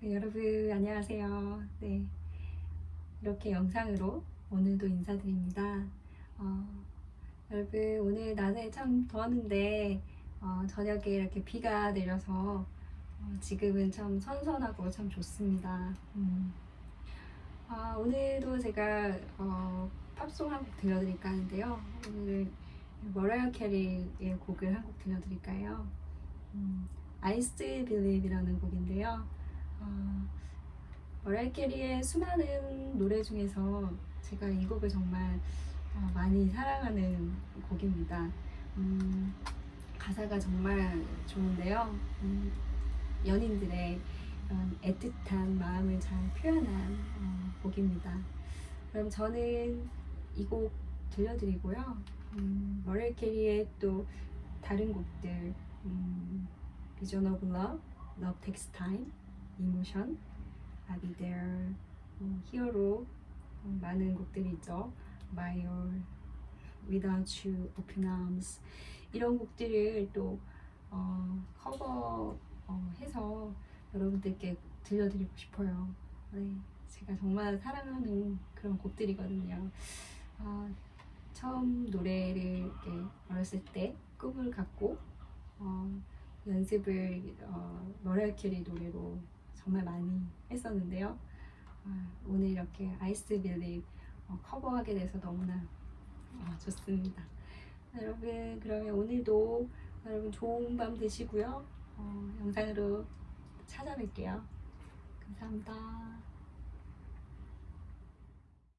네, 여러분 안녕하세요. 네, 이렇게 영상으로 오늘도 인사드립니다. 어, 여러분 오늘 낮에 참 더웠는데 어, 저녁에 이렇게 비가 내려서 어, 지금은 참 선선하고 참 좋습니다. 음. 아, 오늘도 제가 어, 팝송 한 곡 들려드릴까 하는데요. 오늘은 머라이어 캐리의 곡을 한 곡 들려드릴까요? 음, I Still Believe이라는 곡인데요. 어, 머라이어 캐리의 수많은 노래 중에서 제가 이 곡을 정말 어, 많이 사랑하는 곡입니다. 음, 가사가 정말 좋은데요. 음, 연인들의 애틋한 마음을 잘 표현한 어, 곡입니다. 그럼 저는 이 곡 들려드리고요. 음, 머라이어 캐리의 또 다른 곡들 음, Vision of Love, Love Takes Time, Be There, 음, 히어로 음, 많은 곡들이 있죠. All, Without You, Open Arms 이런 곡들을 또 어, 커버 어, 해서 여러분들께 들려드리고 싶어요. 네, 제가 정말 사랑하는 그런 곡들이거든요. 아, 처음 노래를 어렸을 때 꿈을 갖고 어, 연습을 어, 머라이어 캐리 노래로 정말 많이 했었는데요. 아, 오늘 이렇게 아이스 빌립 어, 커버하게 돼서 너무나 어, 좋습니다. 여러분 그러면 오늘도 여러분 좋은 밤 되시고요. 어, 영상으로 찾아뵐게요. 감사합니다.